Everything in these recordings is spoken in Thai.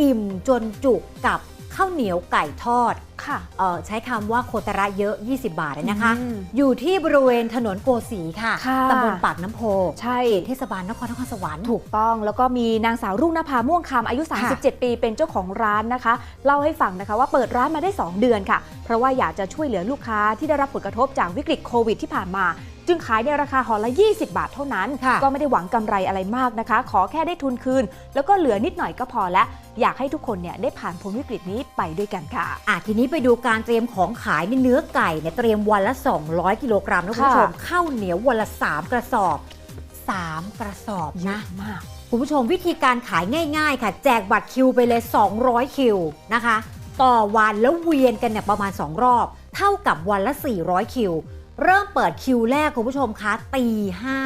อิ่มจนจุกกับข้าวเหนียวไก่ทอดค่ะเอ่อใช้คำว่าโคตระเยอะ 20 บาทเลยนะคะอืมอยู่ที่บริเวณถนนโกสีค่ะค่ะตำบลปากน้ำโพใช่เขตเทศบาลนครนครสวรรค์ถูกต้อง แล้วก็มีนางสาวรุ่งนภาม่วงคำอายุ 37 ปีเป็นเจ้าของร้านนะคะ เล่าให้ฟังนะคะว่าเปิดร้านมาได้ 2 เดือนค่ะ เพราะว่าอยากจะช่วยเหลือลูกค้าที่ได้รับผลกระทบจากวิกฤตโควิดที่ผ่านมา จึงขายในราคาห่อละ 20 บาทเท่านั้น ค่ะ ก็ไม่ได้หวังกำไรอะไรมากนะคะ ขอแค่ได้ทุนคืน แล้วก็เหลือนิดหน่อยก็พอแล้วอยากให้ทุกคนเนี่ยได้ผ่านพ้นวิกฤตนี้ไปด้วยกันค่ะ อะทีนี้ไปดูการเตรียมของขายในเนื้อไก่เนี่ยเตรียมวันละ 200 กิโลกรัมนะคุณผู้ชมค่ะข้าวเหนียววันละ 3 กระสอบ 3 กระสอบเยนะอะมาก คุณผู้ชมวิธีการขายง่าย ๆ ค่ะ แจกบัตรคิวไปเลย 200 คิวนะคะ ต่อวันแล้วเวียนกันเนี่ยประมาณ 2 รอบ เท่ากับวันละ 400 คิว เริ่มเปิดคิวแรกคุณผู้ชมคะตีห้า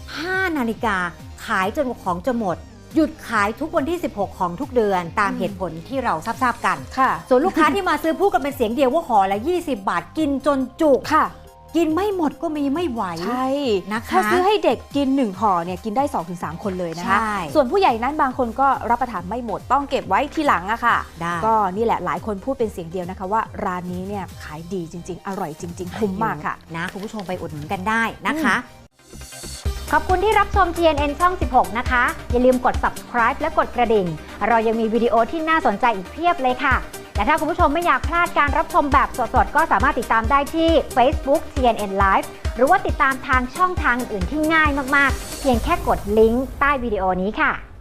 5นาฬิกาขายจนของจะหมด หยุดขายทุกวันที่ 16 ของทุกเดือนตามอืมเหตุผลที่เราทราบๆกัน ค่ะ ส่วนลูกค้าที่มาซื้อพูดกันเป็นเสียงเดียวว่าห่อละ 20 บาทกินจนจุกค่ะ กินไม่หมดก็มีไม่ไหวใช่นะคะถ้าซื้อให้เด็กกิน1ห่อเนี่ยกินได้ 2-3 คนเลยนะคะใช่ส่วนผู้ใหญ่นั้นบางคนก็รับประทานไม่หมดต้องเก็บไว้ทีหลังอะค่ะได้ก็นี่แหละหลายคนพูดเป็นเสียงเดียวนะคะว่าร้านนี้เนี่ยขายดีจริง ๆ อร่อยจริง ๆ คุ้มมากค่ะนะคุณผู้ชมไปอุดหนุนกันได้นะคะ ขอบคุณที่รับชม GNN ช่อง 16 นะคะ อย่าลืมกด subscribe และกดกระดิ่ง เรายังมีวิดีโอที่น่าสนใจอีกเพียบเลยค่ะ และถ้าคุณผู้ชมไม่อยากพลาดการรับชมแบบสดๆ ก็สามารถติดตามได้ที่ Facebook TNN Live หรือว่าติดตามทางช่องทางอื่นๆที่ง่ายมากๆ เพียงแค่กดลิงก์ใต้วิดีโอนี้ค่ะ